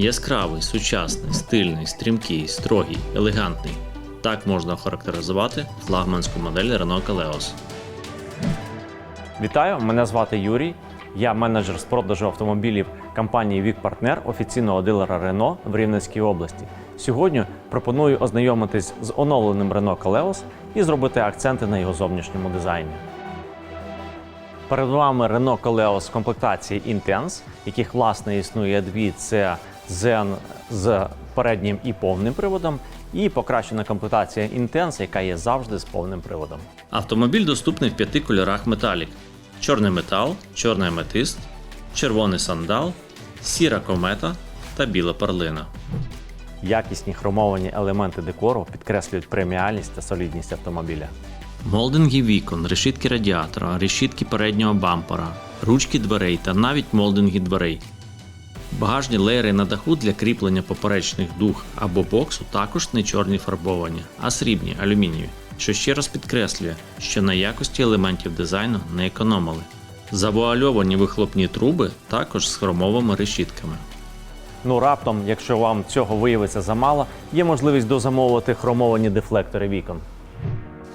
Яскравий, сучасний, стильний, стрімкий, строгий, елегантний. Так можна охарактеризувати флагманську модель Renault Kaleos. Вітаю, мене звати Юрій. Я менеджер з продажу автомобілів компанії Вік Партнер, офіційного дилера Renault в Рівненській області. Сьогодні пропоную ознайомитись з оновленим Renault Kaleos і зробити акценти на його зовнішньому дизайні. Перед вами Renault Kaleos комплектації Intense, яких власне існує дві: це Zen з переднім і повним приводом, і покращена комплектація Intense, яка є завжди з повним приводом. Автомобіль доступний в п'яти кольорах металік: чорний метал, чорний аметист, червоний сандал, сіра комета та біла перлина. Якісні хромовані елементи декору підкреслюють преміальність та солідність автомобіля. Молдинги вікон, решітки радіатора, решітки переднього бампера, ручки дверей та навіть молдинги дверей. Багажні леєри на даху для кріплення поперечних дух або боксу також не чорні фарбовані, а срібні алюмінієві, що ще раз підкреслює, що на якості елементів дизайну не економили. Завуальовані вихлопні труби також з хромовими решітками. Ну раптом, якщо вам цього виявиться замало, є можливість дозамовити хромовані дефлектори вікон.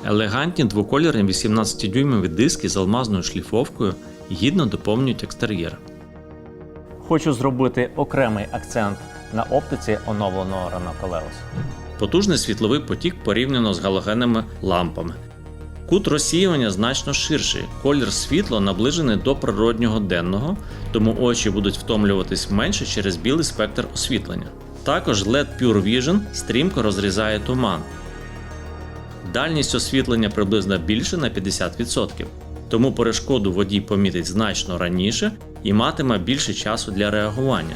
Елегантні двокольорні 18-дюймові диски з алмазною шліфовкою гідно доповнюють екстер'єр. Хочу зробити окремий акцент на оптиці оновленого Renault Kaleos. Потужний світловий потік порівняно з галогенними лампами. Кут розсіювання значно ширший, колір світла наближений до природнього денного, тому очі будуть втомлюватись менше через білий спектр освітлення. Також LED Pure Vision стрімко розрізає туман. Дальність освітлення приблизно більше на 50%, тому перешкоду водій помітить значно раніше і матиме більше часу для реагування.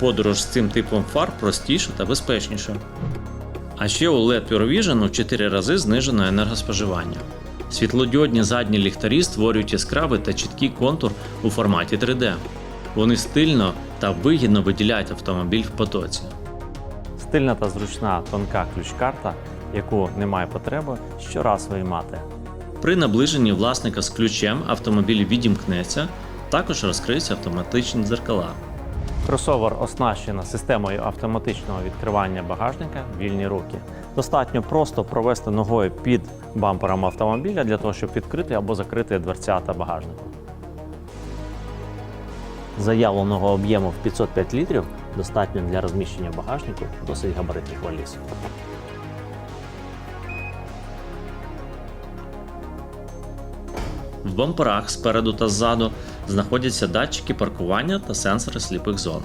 Подорож з цим типом фар простіша та безпечніша. А ще у LED Pure Vision у 4 рази знижено енергоспоживання. Світлодіодні задні ліхтарі створюють яскравий та чіткий контур у форматі 3D. Вони стильно та вигідно виділяють автомобіль в потоці. Стильна та зручна тонка ключ-карта, яку немає потреби щораз виймати. При наближенні власника з ключем автомобіль відімкнеться, також розкриються автоматичні дзеркала. Кросовер оснащено системою автоматичного відкривання багажника вільні руки. Достатньо просто провести ногою під бампером автомобіля для того, щоб відкрити або закрити дверцята багажника. Заявленого об'єму в 505 літрів достатньо для розміщення багажнику досить габаритних валіз. В бамперах спереду та ззаду знаходяться датчики паркування та сенсори сліпих зон.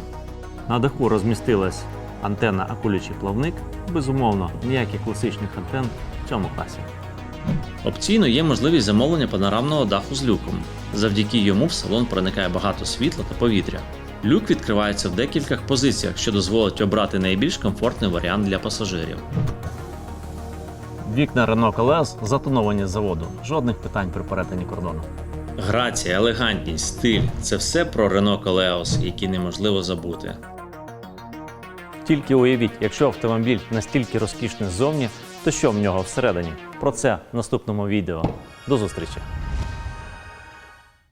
На даху розмістилась антенна акулячий плавник. Безумовно, ніяких класичних антенн в цьому класі. Опційно є можливість замовлення панорамного даху з люком. Завдяки йому в салон проникає багато світла та повітря. Люк відкривається в декількох позиціях, що дозволить обрати найбільш комфортний варіант для пасажирів. Вікна Renault Kaleos затоновані з заводу. Жодних питань при перетині кордону. Грація, елегантність, стиль це все про Renault Kaleos, які неможливо забути. Тільки уявіть, якщо автомобіль настільки розкішний ззовні, то що в нього всередині? Про це в наступному відео. До зустрічі!